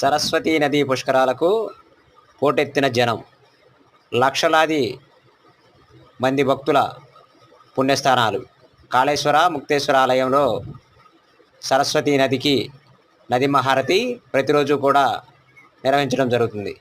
సరస్వతీ నదీ పుష్కరాలకు పోటెత్తిన జనం. లక్షలాది మంది భక్తుల పుణ్యస్థానాలు. కాళేశ్వర ముక్తేశ్వర ఆలయంలో సరస్వతీ నదికి నది మహారతి ప్రతిరోజు కూడా నిర్వహించడం జరుగుతుంది.